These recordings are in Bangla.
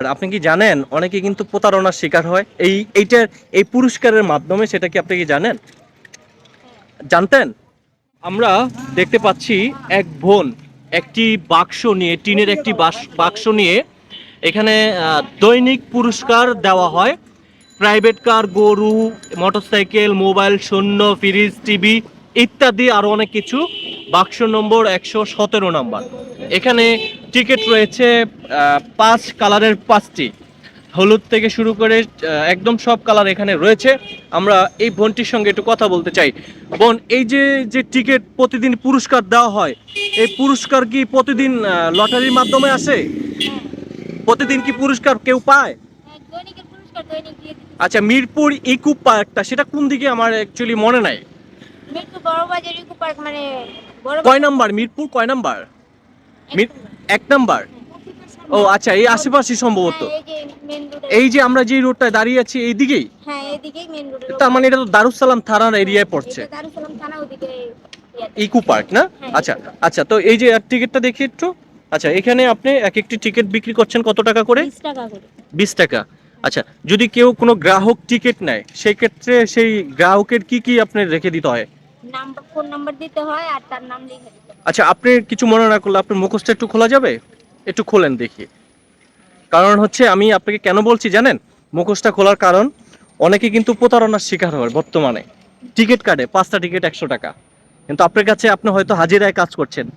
আপনি কি জানেন? অনেকে কিন্তু প্রতারণার শিকার হয়। এই এইটার, এই পুরস্কারের মাধ্যমে সেটা কি আপনি কি জানেন? জানতেন? আমরা দেখতে পাচ্ছি এক বোন একটি বাক্স নিয়ে, টিনের একটি বাক্স নিয়ে এখানে দৈনিক পুরস্কার দেওয়া হয়। প্রাইভেট কার, গরু, মোটরসাইকেল, মোবাইল শূন্য ফ্রিজ, টিভি ইত্যাদি আরও অনেক কিছু। বাক্স নম্বর একশো সতেরো নম্বর। এখানে টিকিট রয়েছে পাঁচ কালারের পাঁচটি। হলুদ থেকে শুরু করে একদম সব কালার এখানে রয়েছে। আমরা এই বোনটির সঙ্গে একটু কথা বলতে চাই। বোন এই যে যে টিকিট প্রতিদিন পুরস্কার দেওয়া হয় এই পুরস্কার কি প্রতিদিন লটারির মাধ্যমে আসে? প্রতিদিন কি পুরস্কার কেউ পায়? হ্যাঁ, আচ্ছা মিরপুর ইকু পার্কটা সেটা কোন দিকে আমার অ্যাকচুয়ালি মনে নাই। মৃত্যু বড় বাজার ইকো পার্ক মানে বড় কয় নাম্বার? মিরপুর কয় নাম্বার। এক নাম্বার। ও আচ্ছা এই আশেপাশে সম্ভবত। হ্যাঁ, এই যে আমরা যে রোডটায় দাঁড়িয়ে আছি এই দিকেই? হ্যাঁ তার মানে এটা তো দারুসালাম থানার এরিয়ায় পড়ছে। ইয়াতে। ইকু পার্ক না? হ্যাঁ। আচ্ছা আচ্ছা তো এই যে টিকিটটা দেখি একটু। আচ্ছা এখানে আপনি এক একটি টিকিট বিক্রি করছেন কত টাকা করে? 20 টাকা করে। বিশ টাকা। আচ্ছা যদি কেউ কোনো গ্রাহক টিকিট নেয় সেই ক্ষেত্রে সেই গ্রাহকের কি কি আপনি রেখে দিতে হয়? নাম্বার ফোন নাম্বার দিতে হয় আর তার নাম লিখে দিতে হয়। আচ্ছা আপনি কিছু মনে না করলে আপনার মুখোশটা একটু খোলা যাবে? একটু খোলেন দেখি। কারণ হচ্ছে, আমি আপনাকে কেন বলছি জানেন? মুখোশটা খোলার কারণ, অনেকে কিন্তু প্রতারণার শিকার হয় বর্তমানে। টিকিট কাটে, পাঁচটা টিকিট একশো টাকা। কিন্তু আপনার কাছে আপনি হয়তো হাজিরায় কাজ করছেন।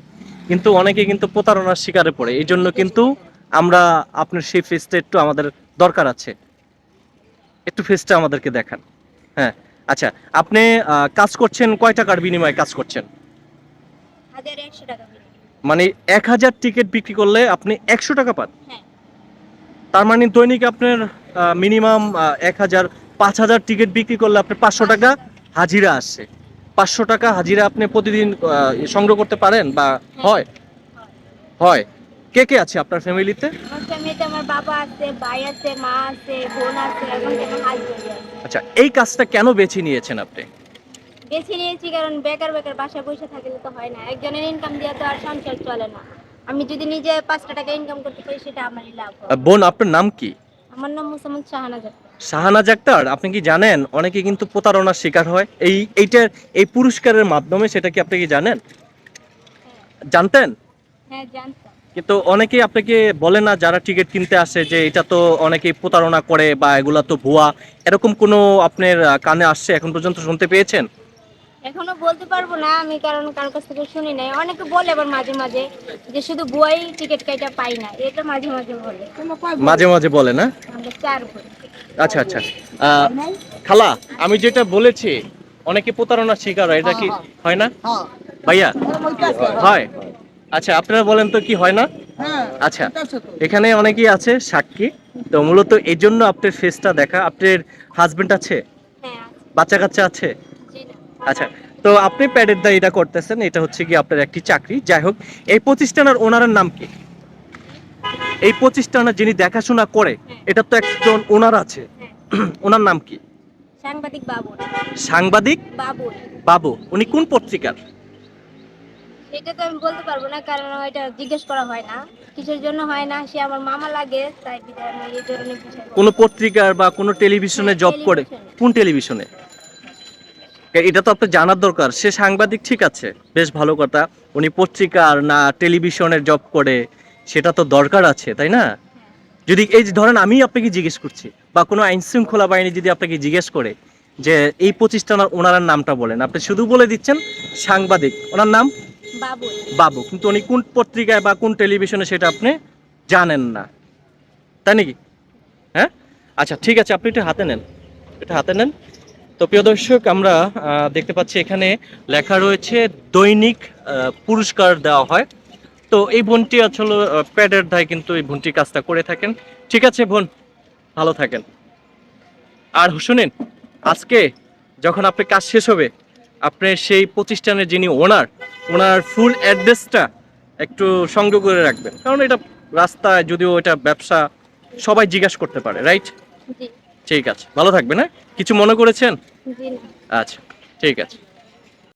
কিন্তু অনেকে কিন্তু প্রতারণার শিকারে পড়ে। এই জন্য কিন্তু আমরা আপনার সেই ফেসটা একটু আমাদের দরকার আছে। একটু ফেসটা আমাদেরকে দেখান। হ্যাঁ। আচ্ছা আপনি কাজ করছেন, কয় টাকার বিনিময়ে কাজ করছেন হাজার একশো টাকা করে। মানে এক হাজার টিকিট বিক্রি করলে আপনি একশো টাকা পান? হ্যাঁ। তার মানে দৈনিক আপনার মিনিমাম এক হাজার পাঁচ হাজার টিকিট বিক্রি করলে আপনার পাঁচশো টাকা হাজিরা আসছে। পাঁচশো টাকা হাজিরা আপনি প্রতিদিন সংগ্রহ করতে পারেন বা হয়। হয়? কে কে আছে আপনার ফ্যামিলিতে আমার বাবা আছে ভাই আছে মা আছে বোন আছে এবং আমার হাজবেন্ড আছে। আচ্ছা এই কাজটা কেন বেছে নিয়েছেন আপনি? বেছে নিয়েছি কারণ বেকার বেকার বাসায় বসে থাকলে তো হয় না। একজনের ইনকাম দিয়ে তো আর সংসার চলে না। আমি যদি নিজে পাঁচটা টাকা ইনকাম করতে পারি সেটা আমারই লাভ বোন আপনার নাম কি? আমার নাম মুসাম্মদ শাহানাজ। শাহানাজ আক্তার আপনি কি জানেন? অনেকে কিন্তু প্রতারণার শিকার হয়। এই এইটার এই পুরস্কারের মাধ্যমে সেটা কি আপনি কি জানেন? জানতেন? হ্যাঁ জানতাম। কিন্তু অনেকেই আপনাকে বলে না যারা টিকিট কিনতে আসে যে এটা তো অনেকেই প্রতারণা করে বা এগুলা তো ভুয়া। এরকম কোনো আপনার কানে আসছে এখন পর্যন্ত শুনতে পেয়েছেন? এখনও বলতে পারব না আমি কারণ কারোর কাছ থেকে শুনি নাই। অনেকে বলে আবার মাঝে মাঝে যে শুধু বুয়াই টিকিট কাইটা পাই না এটা মাঝে মাঝে বলে। মাঝে মাঝে বলে না? আমরা চার বই আচ্ছা আচ্ছা। আহ, খালা আমি যেটা বলেছি অনেকে প্রতারণার শিকার হয় এটা কি হয় না? ভাইয়া হয় আচ্ছা আপনারা বলেন তো কি হয় না? আচ্ছা এখানে অনেকেই আছে সাক্ষী। তো মূলত এই জন্য আপনার ফেসটা দেখা। আপনার হাজবেন্ড আছে? হ্যাঁ বাচ্চা কাচ্চা আছে। আচ্ছা তো আপনি প্যাডের দা এটা করতেছেন এটা হচ্ছে কি আপনার একটি চাকরি। যাই হোক এই প্রতিষ্ঠানের ওনারের নাম কি? এই প্রতিষ্ঠানের যিনি দেখাশোনা করে এটা তো একজন ওনার আছে। ওনার নাম কি? সাংবাদিক বাবুর সাংবাদিক? বাবুর বাবু উনি কোন পত্রিকার? সেটা তো আমি বলতে পারব না কারণ এটা জিজ্ঞেস করা হয় না। কিসের জন্য হয় না সে আমার মামা লাগে তাই আমি এই ধরনের কোন পত্রিকার বা কোনো টেলিভিশনে জব করে? কোন টেলিভিশনে? এটা তো আপনার জানার দরকার। সে সাংবাদিক ঠিক আছে বেশ ভালো কথা। উনি পত্রিকার না টেলিভিশনের জব করে সেটা তো দরকার আছে তাই না? যদি এই ধরেন আমি আপনাকে জিজ্ঞেস করছি বা কোনো আইন শৃঙ্খলা বাহিনী যদি আপনাকে জিজ্ঞেস করে যে এই প্রতিষ্ঠানের ওনার নামটা বলেন আপনি শুধু বলে দিচ্ছেন সাংবাদিক ওনার নাম? বাবু। কিন্তু উনি কোন পত্রিকায় বা কোন টেলিভিশনে সেটা আপনি জানেন না। তাই নাকি? হ্যাঁ? আচ্ছা ঠিক আছে আপনি একটু হাতে নেন। এটা হাতে নেন। তো প্রিয় দর্শক আমরা দেখতে পাচ্ছি এখানে লেখা রয়েছে দৈনিক পুরস্কার দেওয়া হয়। তো এই বোনটি আসলে প্যাডের দায় কিন্তু এই বোনটি কাজটা করে থাকেন। ঠিক আছে বোন ভালো থাকেন। আর শুনেন আজকে যখন আপনি কাজ শেষ হবে আপনি সেই প্রতিষ্ঠানের যিনি ওনার ওনার ফুল অ্যাড্রেসটা একটু সংগ্রহ করে রাখবেন। কারণ এটা রাস্তায় যদিও এটা ব্যবসা সবাই জিজ্ঞাসা করতে পারে রাইট? ঠিক আছে ভালো থাকবেন হ্যাঁ? কিছু মনে করেছেন? আচ্ছা ঠিক আছে।